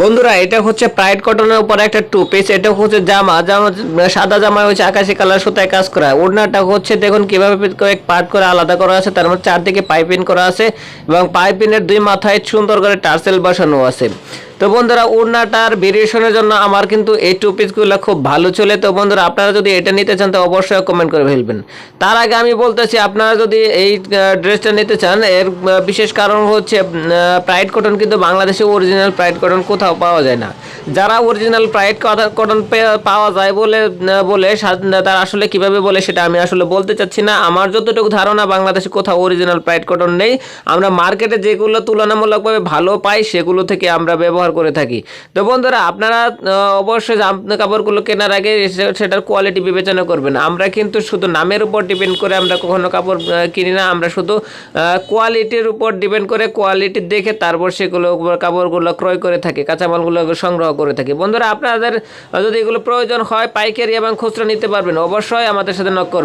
বন্ধুরা, এটা হচ্ছে প্রাইড কটনের উপর একটা টু পিস এটা হচ্ছে জামা জামা সাদা জামা হচ্ছে আকাশি কালার সুতায় কাজ করা। ওড়নাটা হচ্ছে দেখুন কীভাবে কয়েক পার্ট করে আলাদা করা আছে, তার মধ্যে চারদিকে পাইপিন করা আছে এবং পাইপিনের দুই মাথায় সুন্দর করে টার্সেল বসানো আছে। তো বন্ধুরা ওড়নাটার ভেরিয়েশনের জন্য আমার কিন্তু এই টু পিসগুলো খুব ভালো চলে। তো বন্ধুরা, আপনারা যদি এটা নিতে চান, তো অবশ্যই কমেন্ট করে ফেলবেন। তার আগে আমি বলতেছি, আপনারা যদি এই ড্রেসটা নিতে চান, এর বিশেষ কারণ হচ্ছে প্রাইড কটন কিন্তু বাংলাদেশে অরিজিনাল প্রাইড কটন কোথাও পাওয়া যায় না। যারা অরিজিনাল প্রাইড কটন পাওয়া যায় বলে বলে তারা আসলে কীভাবে বলে সেটা আমি আসলে বলতে চাচ্ছি না। আমার যতটুকু ধারণা, বাংলাদেশে কোথাও অরিজিনাল প্রাইড কটন নেই। আমরা মার্কেটে যেগুলো তুলনামূলকভাবে ভালো পাই, সেগুলো থেকে আমরা ব্যবহার করে থাকি। তো বন্ধুরা, আপনারা অবশ্যই জামা কাপড়গুলো কেনার আগে সেটার কোয়ালিটি বিবেচনা করবেন। আমরা কিন্তু শুধু নামের উপর ডিপেন্ড করে আমরা কখনো কাপড় কিনি না। আমরা শুধু কোয়ালিটির উপর ডিপেন্ড করে কোয়ালিটি দেখে তারপর সেগুলো কাপড়গুলো ক্রয় করে থাকি, কাঁচামালগুলো সংগ্রহ করে থাকি। বন্ধুরা, আপনাদের যদি এগুলো প্রয়োজন হয়, পাইকারি এবং খুচরা নিতে পারবেন। অবশ্যই আমাদের সাথে নক করবেন।